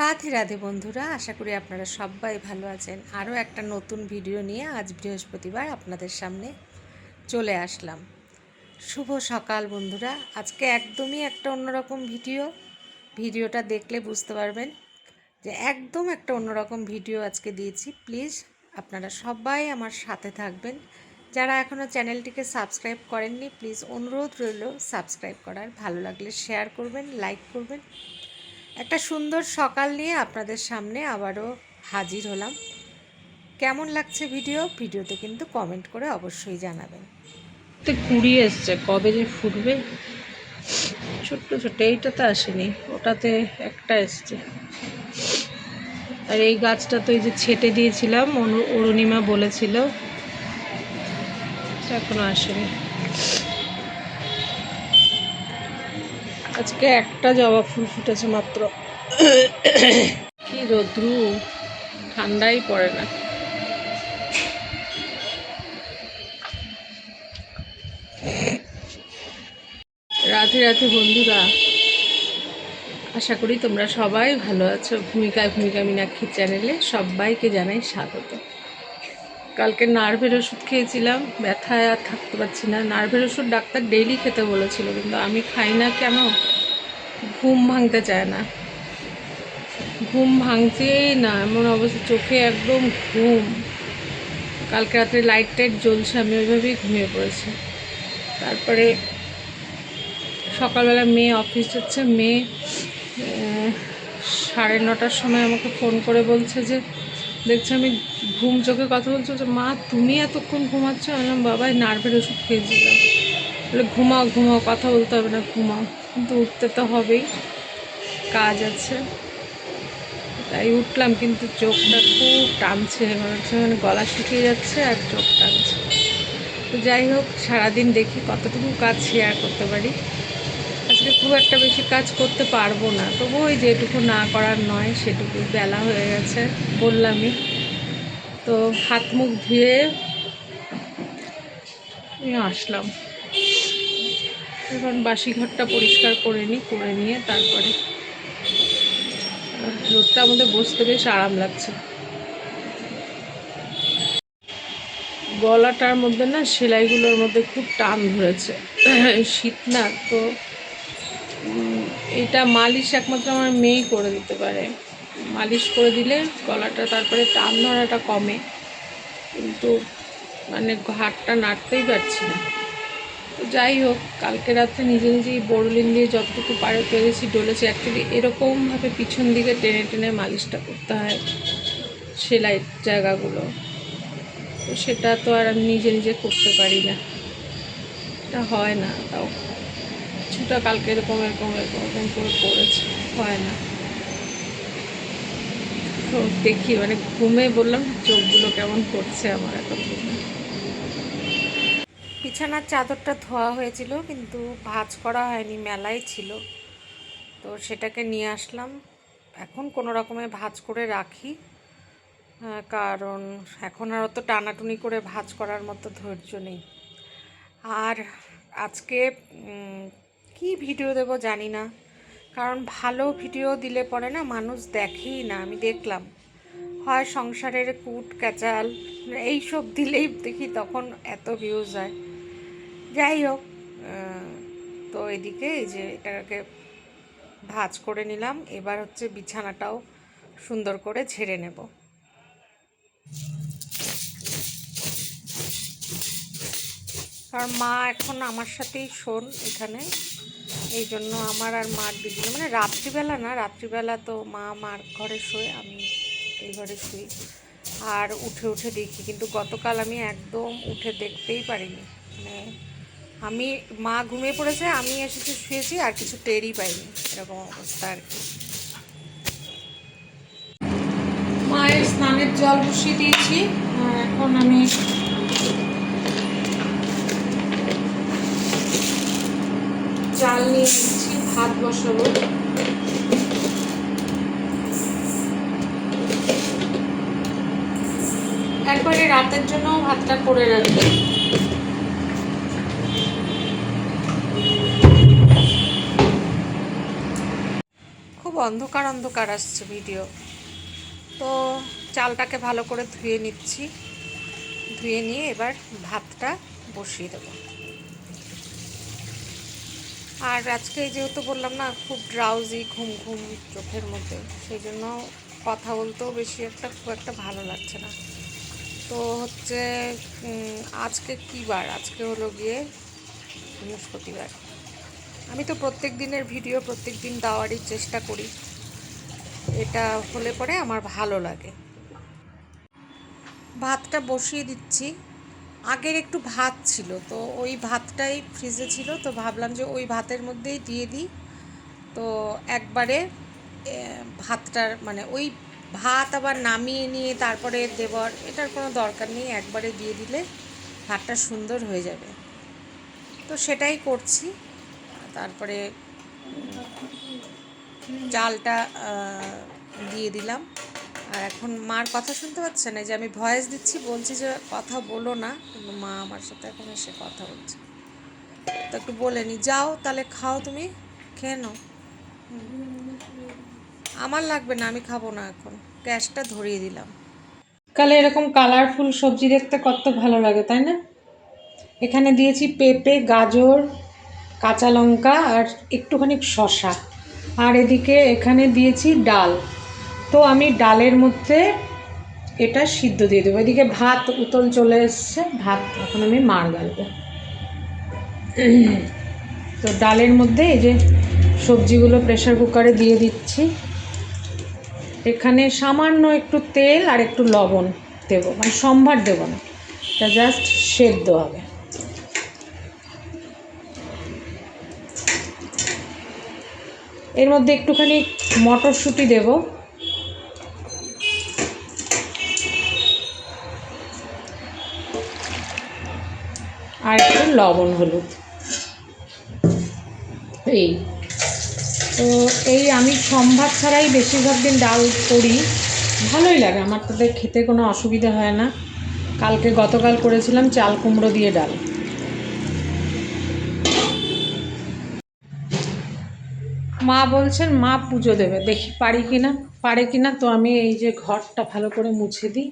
রাধে রাধে বন্ধুরা, আশা করি আপনারা সবাই ভালো আছেন। আরও একটা নতুন ভিডিও নিয়ে আজ বৃহস্পতিবার আপনাদের সামনে চলে আসলাম। শুভ সকাল বন্ধুরা, আজকে একদমই একটা অন্যরকম ভিডিও। ভিডিওটা দেখলে বুঝতে পারবেন যে একদম একটা অন্যরকম ভিডিও আজকে দিয়েছি। প্লিজ আপনারা সবাই আমার সাথে থাকবেন। যারা এখনও চ্যানেলটিকে সাবস্ক্রাইব করেননি, প্লিজ অনুরোধ রইল সাবস্ক্রাইব করার। ভালো লাগলে শেয়ার করবেন, লাইক করবেন। একটা সুন্দর সকাল নিয়ে আপনাদের সামনে আবারও হাজির হলাম। কেমন লাগছে ভিডিও? ভিডিওতে কিন্তু কমেন্ট করে অবশ্যই জানাবেন। তো কুড়ি এসছে, কবে যে ফুটবে? ছোট্ট ছোট্ট এইটাতে আসেনি, ওটাতে একটা এসছে। আর এই গাছটা তো এই যে ছেটে দিয়েছিলাম অরুণিমা বলেছিল এখনও আসেনি। আজকে একটা জবা ফুল ফুটেছে মাত্র। কি রোদ্রু? ঠান্ডাই পড়ে না। রাধে রাধে বন্ধুরা, আশা করি তোমরা সবাই ভালো আছো। ভূমিকায় ভূমিকা মীনাক্ষী চ্যানেলে সবাইকে জানাই স্বাগত। কালকে নার্ভের ওষুধ খেয়েছিলাম, ব্যথায় আর থাকতে পারছি না। নার্ভের ওষুধ ডাক্তার ডেইলি খেতে বলেছিল, কিন্তু আমি খাই না কেন? ঘুম ভাঙতে চায় না। ঘুম ভাঙছেই না, এমন অবস্থা, চোখে একদম ঘুম। কালকে রাত্রে লাইট টাইট জ্বলছে, আমি ওইভাবেই ঘুমিয়ে পড়েছি। তারপরে সকালবেলা মেয়ে অফিস যাচ্ছে, মেয়ে সাড়ে নটার সময় আমাকে ফোন করে বলছে যে, দেখছি আমি ঘুম চোখে কথা বলছো। মা, তুমি এতক্ষণ ঘুমাচ্ছ? আমি বাবা নার্ভের ওষুধ খেয়েছিলাম। বলে ঘুমাও ঘুমাও, কথা বলতে হবে না, ঘুমাও। কিন্তু উঠতে তো হবেই, কাজ আছে। তাই উঠলাম, কিন্তু চোখটা খুব টানছে মনে হচ্ছে মানে গলা শুকিয়ে যাচ্ছে আর চোখ টানছে। তো যাই হোক, সারাদিন দেখি কতটুকু কাজ শেয়ার করতে পারি। আজকে খুব একটা বেশি কাজ করতে পারব না। তবু ওই যেটুকু না করার নয়, সেটুকু বেলা হয়ে গেছে, বললামই। তো হাত মুখ ধুয়ে আসলাম। এখন বাসি ঘরটা পরিষ্কার করে নিই করে নিয়ে তারপরে রোদটা আমাদের বসতে বেশ আরাম লাগছে। গলাটার মধ্যে না সেলাইগুলোর মধ্যে খুব টান ধরেছে। শীত না, তো এটা মালিশ একমাত্র আমার মেয়েই করে দিতে পারে। মালিশ করে দিলে গলাটা তারপরে টান ধরাটা কমে। কিন্তু মানে ঘাটটা নাড়তেই পারছি না। তো যাই হোক, কালকে রাত্রে নিজে নিজেই বোরলিন দিয়ে যতটুকু পারে পেরেছি, ডলেছি। অ্যাকচুয়ালি এরকমভাবে পিছন দিকে টেনে টেনে মালিশটা করতে হয় সেলাই জায়গাগুলো। তো সেটা তো আর আমি নিজে নিজে করতে পারি না। এটা হয় না তাও। কিছুটা কালকে এরকম এরকম এরকম এরকম করে করেছে। হয় না। তো দেখি মানে ঘুমে বললাম চোখগুলো কেমন করছে আমার এখন বিছানার চাদরটা ধোয়া হয়েছিল, কিন্তু ভাঁজ করা হয়নি, মেলাই ছিল। তো সেটাকে নিয়ে আসলাম। এখন কোনো রকমে ভাঁজ করে রাখি কারণ এখন আর অত টানাটুনি করে ভাঁজ করার মতো ধৈর্য নেই। আর আজকে কি ভিডিও দেব জানি না, কারণ ভালো ভিডিও দিলে পরে না মানুষ দেখেই না, আমি দেখলাম। হয় সংসারের কুট, ক্যাচাল, এইসব দিলেই দেখি তখন এত ভিউজ হয়। যাই হোক তো এদিকে এই যে এটাকে ভাজ করে নিলাম, এবার হচ্ছে বিছানাটাও সুন্দর করে ঝেড়ে নেব। কারণ মা এখন আমার সাথেই শোন এখানে, এই জন্য আমার আর মার দুজনে মানে রাত্রিবেলা না, রাত্রিবেলা তো মা মার ঘরে শোয়, আমি এই ঘরে শুই। আর উঠে উঠে দেখি, কিন্তু গতকাল আমি একদম উঠে দেখতেই পারিনি মানে আমি, মা ঘুমিয়ে পড়েছে, আমি এসেছি শুয়েছি, আর কিছু টেরই পাইনি। এরকম অবস্থা আর কি। মায়ের স্নানের জল বসিয়ে দিয়েছি এখন আমি চাল নিয়ে দিচ্ছি ভাত বসাবো। একবারে রাতের জন্য ভাতটা করে রাখি অন্ধকার অন্ধকার আসছে ভিডিও। তো চালটাকে ভালো করে ধুয়ে নিচ্ছি। ধুয়ে নিয়ে এবার ভাতটা বসিয়ে দেবো। আর আজকে যেহেতু বললাম না, খুব ড্রাউজি ঘুম ঘুম চোখের মধ্যে, সেই জন্য কথা বলতেও বেশি একটা, খুব একটা ভালো লাগছে না। তো হচ্ছে আজকে কী বার? আজকে হলো গিয়ে বৃহস্পতিবার। আমি তো প্রত্যেক দিনের ভিডিও প্রত্যেক দিন দেওয়ারই চেষ্টা করি। এটা হলে পরে আমার ভালো লাগে। ভাতটা বসিয়ে দিচ্ছি। আগের একটু ভাত ছিল, তো ওই ভাতটাই ফ্রিজে ছিল, তো ভাবলাম যে ওই ভাতের মধ্যেই দিয়ে দিই। তো একবারে ভাতটার মানে ওই ভাত আবার নামিয়ে নিয়ে তারপরে দেওয়ার, এটার কোনো দরকার নেই, একবারে দিয়ে দিলে ভাতটা সুন্দর হয়ে যাবে। তো সেটাই করছি। তারপরে চালটা দিয়ে দিলাম। আর এখন মার কথা শুনতে পাচ্ছেন এই যে আমি ভয়েস দিচ্ছি, বলছি যে কথা বলো না। কিন্তু মা আমার সাথে এখন এসে কথা বলছে। তো একটু বলে নি, যাও তাহলে খাও তুমি, খেয়ে নাও। আমার লাগবে না, আমি খাব না এখন। গ্যাসটা ধরিয়ে দিলাম। কালে এরকম কালারফুল সবজি দেখতে কত ভালো লাগে, তাই না? এখানে দিয়েছি পেঁপে, গাজর কাঁচা লঙ্কা আর একটুখানি শশা আর এদিকে এখানে দিয়েছি ডাল। তো আমি ডালের মধ্যে এটা সিদ্ধ দিয়ে দেবো। এদিকে ভাত উতল চলে এসছে, ভাত এখন আমি মার গালবো। তো ডালের মধ্যে এই যে সবজিগুলো প্রেসার কুকারে দিয়ে দিচ্ছি। এখানে সামান্য একটু তেল আর একটু লবণ দেবো মানে সম্ভার দেবো না। এটা জাস্ট সেদ্ধ হবে। এর মধ্যে একটুখানি মটরশুঁটি দেব। আর একটু লবণ হলুদ। এই। তো এই আমি সম্ভার ছাড়াই বেশিরভাগ দিন ডাল করি। ভালোই লাগে, আমার তাতে খেতে কোনো অসুবিধা হয় না। কালকে গতকাল করেছিলাম চাল কুমড়ো দিয়ে ডাল। মা বলছেন মা পুজো দেবে। দেখি পারি কি না পারে কি না তো আমি এই যে ঘরটা ভালো করে মুছে দিই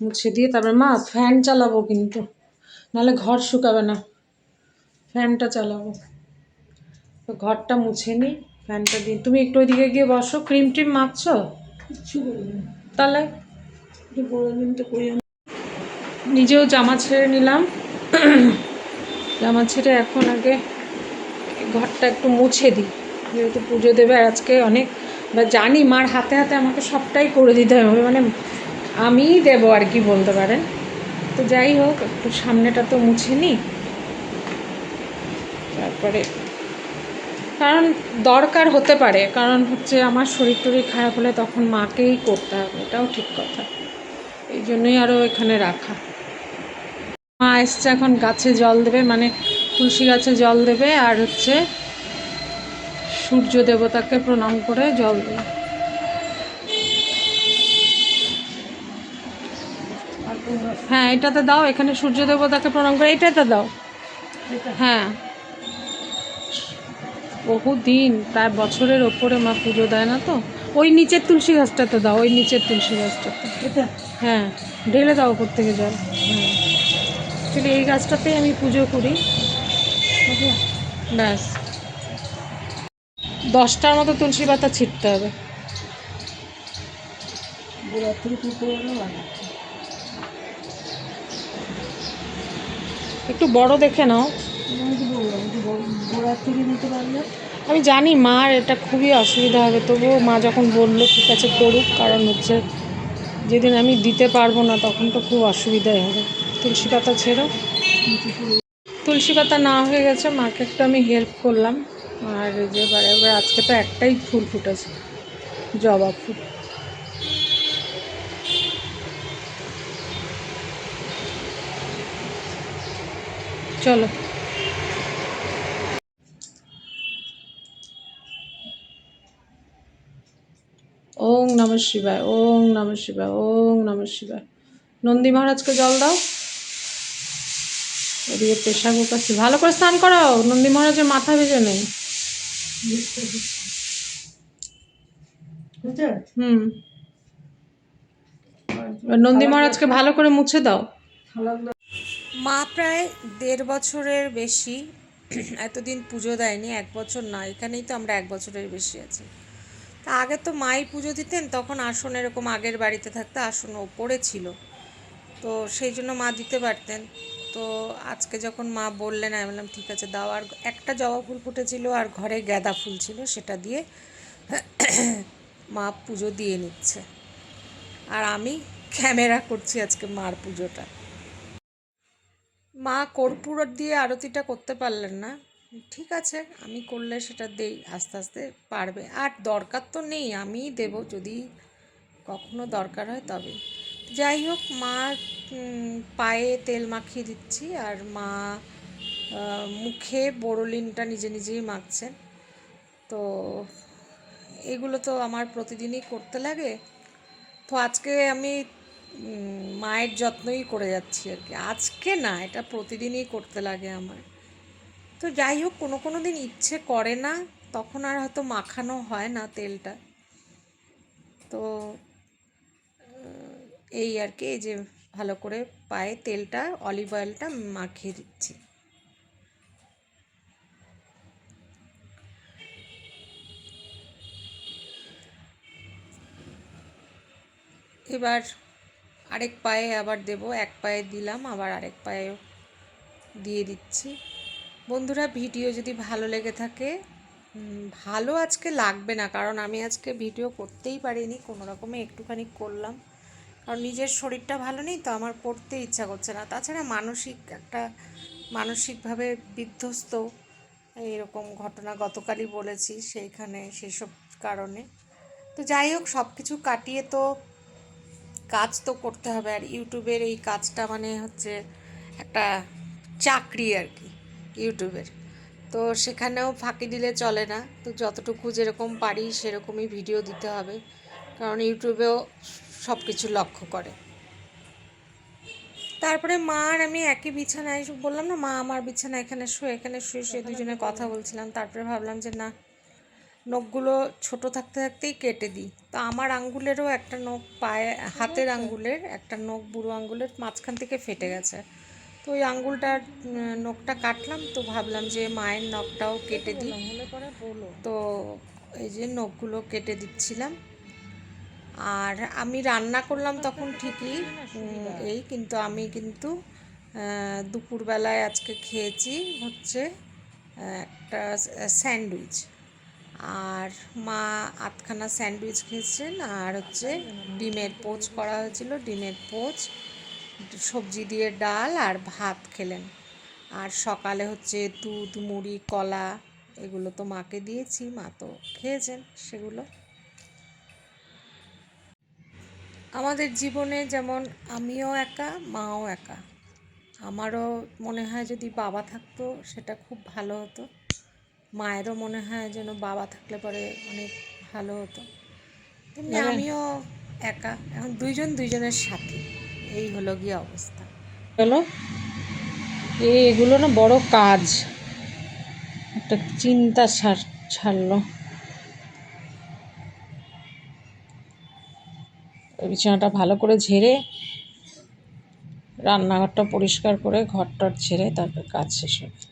মুছে দিয়ে তারপরে মা ফ্যান চালাবো কিন্তু নাহলে ঘর শুকাবে না। ফ্যানটা চালাবো। তো ঘরটা মুছে নিই ফ্যানটা দিই তুমি একটু ওইদিকে গিয়ে বসো ক্রিম ট্রিম মাখছো? তাহলে? নিজেও জামা ছেড়ে নিলাম। জামা ছেড়ে এখন আগে ঘরটা একটু মুছে দিই। যেহেতু পুজো দেবে আর আজকে অনেক, বা জানি মার হাতে হাতে আমাকে সবটাই করে দিতে হবে মানে আমিই দেবো আর কি বলতে পারেন। তো যাই হোক, একটু সামনেটা তো মুছে নিই। তারপরে, কারণ দরকার হতে পারে, কারণ হচ্ছে আমার শরীর টরীর খারাপ হলে তখন মাকেই করতে হবে, এটাও ঠিক কথা। এই জন্যই আরও এখানে রাখা। মা এসছে এখন গাছে জল দেবে মানে তুলসী গাছে জল দেবে, আর হচ্ছে সূর্য দেবতাকে প্রণাম করে জল দেবে হ্যাঁ এটাতে দাও এখানে সূর্য দেবতাকে প্রণাম করে এটাতে দাও। হ্যাঁ। বহুদিন প্রায় বছরের ওপরে মা পুজো দেয় না তো? ওই নিচের তুলসী গাছটাতে দাও ওই নিচের তুলসী গাছটাতে। এটা? হ্যাঁ ঢেলে দাও ওপর থেকে জল। হ্যাঁ। এই গাছটাতেই আমি পুজো করি। ব্যাস। দশটার মতো তুলসী পাতা ছিটতে হবে। একটু বড় দেখে নাও। আমি জানি মার এটা খুবই অসুবিধা হবে, তবুও মা যখন বলল, ঠিক আছে করুক কারণ হচ্ছে যেদিন আমি দিতে পারব না, তখন তো খুব অসুবিধাই হবে। তুলসী পাতা ছেড়ো। তুলসী পাতা না হয়ে গেছে, মাকে একটু আমি হেল্প করলাম। আর যে এবার এবার আজকে তো একটাই ফুল ফুটেছে, জবা ফুল। চলো। ওং নম শিবায়, ওং নম শিবায়, ওং নম শিবায়। নন্দী মহারাজকে জল দাও। এদিকে প্রেশার কুকার ভালো করে স্নান করাও, নন্দী মহারাজের মাথা ভেজে নেই। হুম। নন্দী মহারাজকে ভালো করে মুছে দাও। মা প্রায় দেড় বছরের বেশি এতদিন পুজো দেয়নি এক বছর না এখানেই তো আমরা এক বছরের বেশি আছি। তা আগে তো মাই পুজো দিতেন তখন আসন এরকম আগের বাড়িতে থাকতে আসন ওপরে ছিল। তো সেই জন্য মা দিতে পারতেন। তো আজকে যখন মা বললেন, আমি বললাম, ঠিক আছে, দাও। আর একটা জবা ফুল ফুটেছিল আর ঘরে গাঁদা ফুল ছিল, সেটা দিয়ে মা পুজো দিয়ে নিচ্ছে। আর আমি ক্যামেরা করছি আজকে মার পুজোটা। মা কর্পূর দিয়ে আরতিটা করতে পারলেন না। ঠিক আছে, আমি করলে সেটা দেই, আস্তে আস্তে পারবে। আর দরকার তো নেই, আমিই দেব, যদি কখনো দরকার হয় তবে যাই হোক, মা পায়ে তেল মাখিয়ে দিচ্ছি আর মা মুখে বোরোলিনটা নিজে নিজেই মাখছেন। তো এগুলো তো আমার প্রতিদিনই করতে লাগে। তো আজকে আমি মায়ের যত্নই করে যাচ্ছি আর কি। আজকে না, এটা প্রতিদিনই করতে লাগে আমার। তো যাই হোক, কোনো কোনো দিন ইচ্ছে করে না, তখন আর হয়তো মাখানো হয় না তেলটা। তো এই আর কি, এই যে ভালো করে পায়ে তেলটা অলিভ অয়েলটা মাখিয়ে দিচ্ছি। এবার আরেক পায়ে আবার দেব, এক পায়ে দিলাম, আবার আরেক পায়েও দিয়ে দিচ্ছি। বন্ধুরা, ভিডিও যদি ভালো লেগে থাকে ভালো আজকে লাগবে না, কারণ আমি আজকে ভিডিও করতেই পারিনি, কোনো রকমে একটুখানি করলাম। কারণ নিজের শরীরটা ভালো নেই তো আমার করতে ইচ্ছা করছে না। তাছাড়া মানসিক একটা, মানসিকভাবে বিধ্বস্ত এরকম ঘটনা গতকালই বলেছি সেইখানে সেসব কারণে। তো যাই হোক সব কিছু কাটিয়ে তো কাজ তো করতে হবে। আর ইউটিউবের এই কাজটা মানে হচ্ছে একটা চাকরি আর কি ইউটিউবের। তো সেখানেও ফাঁকি দিলে চলে না। তো যতটুকু যেরকম পারি সেরকমই ভিডিও দিতে হবে। কারণ ইউটিউবেও সব কিছু লক্ষ্য করে। তারপরে মা আর আমি একই বিছানায় বললাম না মা আমার বিছানা এখানে শুয়ে এখানে শুয়ে শুয়ে দুজনে কথা বলছিলাম। তারপরে ভাবলাম যে না নখগুলো ছোট থাকতে থাকতেই কেটে দিই। তো আমার আঙ্গুলেরও একটা নখ পায়ে হাতের আঙ্গুলের একটা নখ বুড়ো আঙ্গুলের মাঝখান থেকে ফেটে গেছে। তো ওই আঙ্গুলটার নখটা কাটলাম তো ভাবলাম যে মায়ের নখটাও কেটে দিই। তো এই যে নখগুলো কেটে দিচ্ছিলাম। আর আমি রান্না করলাম তখন ঠিকই এই কিন্তু আমি কিন্তু দুপুরবেলায় আজকে খেয়েছি হচ্ছে একটা স্যান্ডউইচ। আর মা আধখানা স্যান্ডউইচ খেয়েছেন, আর হচ্ছে ডিমের পোচ করা হয়েছিল, ডিমের পোচ, সবজি দিয়ে ডাল আর ভাত খেলেন। আর সকালে হচ্ছে দুধ, মুড়ি, কলা, এগুলো তো মাকে দিয়েছি, মা তো খেয়েছেন সেগুলো। আমাদের জীবনে যেমন আমিও একা মাও একা। আমারও মনে হয় যদি বাবা থাকতো সেটা খুব ভালো হতো। মায়েরও মনে হয় যেন বাবা থাকলে পরে অনেক ভালো হতো। তেমনি মানে- আমিও একা। এখন দুইজন দুইজনের সাথে। এই হলো গিয়ে অবস্থা। হলো এগুলো না বড় কাজ। একটা চিন্তা ছাড় ছাড়লো। বিছানাটা ভালো করে ঝেড়ে রান্নাঘরটা পরিষ্কার করে ঘরটর ঝেড়ে তারপর কাজ শেষ হবে।